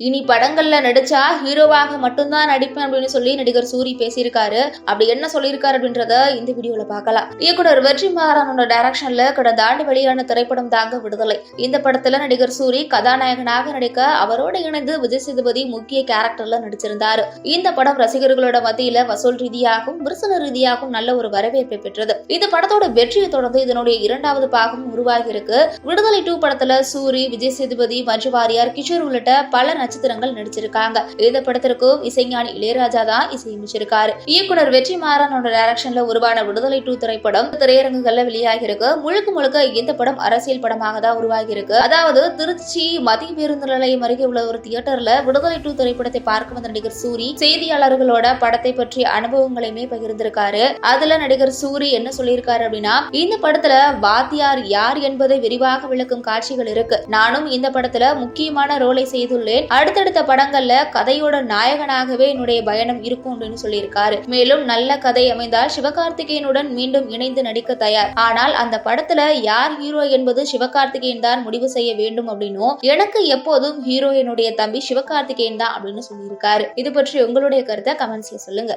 இனி படங்கள்ல நடிச்சா ஹீரோவாக மட்டும்தான் நடிப்பேன் அப்படின்னு சொல்லி நடிகர் சூரி பேசியிருக்காரு. அப்படி என்ன சொல்லியிருக்காரு அப்படின்றத இந்த வீடியோல பார்க்கலாம். இயக்குனர் வெற்றி மாறனோட டைரக்ஷன்ல கடந்த ஆண்டு வெளியான திரைப்படம் தாங்க விடுதலை. இந்த படத்துல நடிகர் சூரி கதாநாயகனாக நடிக்க அவரோட இணைந்து விஜய் சேதுபதி முக்கிய கேரக்டர்ல நடிச்சிருந்தாரு. இந்த படம் ரசிகர்களோட மத்தியில வசூல் ரீதியாகவும் விமர்சன ரீதியாகவும் நல்ல ஒரு வரவேற்பை பெற்றது. இந்த படத்தோட வெற்றியை தொடர்ந்து இதனுடைய இரண்டாவது பாகம் உருவாகி இருக்கு விடுதலை டூ படத்துல சூரி விஜய் சேதுபதி மஞ்சு வாரியார் கிஷோர் உள்ளிட்ட பல நட்சத்திரங்கள் நடிச்சிருக்காங்க. இந்த படத்திற்கும் இசைஞானி இளையராஜா தான் இசையமைச்சிருக்காரு இயக்குனர் வெற்றி மாறனோட டைரக்ஷன்ல உருவான விடுதலை டூ திரைப்படம் திரையரங்குகள்ல வெளியாகி இருக்கு முழுக்க முழுக்க இந்த படம் அரசியல் படமாக தான் உருவாகி இருக்கு அதாவது திருச்சி மத்திய பேருந்து நிலையம் அருகே உள்ள ஒரு தியேட்டர்ல விடுதலை டூ திரைப்படத்தை பார்க்க வந்த நடிகர் சூரி செய்தியாளர்களோட படத்தை பற்றிய அனுபவங்களையுமே பகிர்ந்திருக்காரு. அதுல நடிகர் சூரி என்ன சொல்லியிருக்காரு அப்படின்னா இந்த படத்துல வாத்தியார் யார் என்பதை விரிவாக விளக்கும் காட்சிகள் இருக்கு. நானும் இந்த படத்துல முக்கியமான ரோலை செய்துள்ளேன். அடுத்தடுத்த படங்கள்ல கதையோட நாயகனாகவே என்னுடைய பயணம் இருக்கும் அப்படின்னு சொல்லியிருக்காரு. மேலும் நல்ல கதை அமைந்தால் சிவகார்த்திகேயனுடன் மீண்டும் இணைந்து நடிக்க தயார். ஆனால் அந்த படத்துல யார் ஹீரோ என்பது சிவகார்த்திகேயன் தான் முடிவு செய்ய வேண்டும் அப்படின்னும் எனக்கு எப்போதும் ஹீரோ என்னுடைய தம்பி சிவகார்த்திகேயன் தான் அப்படின்னு சொல்லியிருக்காரு. இது பற்றி உங்களுடைய கருத்தை கமெண்ட்ஸ்ல சொல்லுங்க.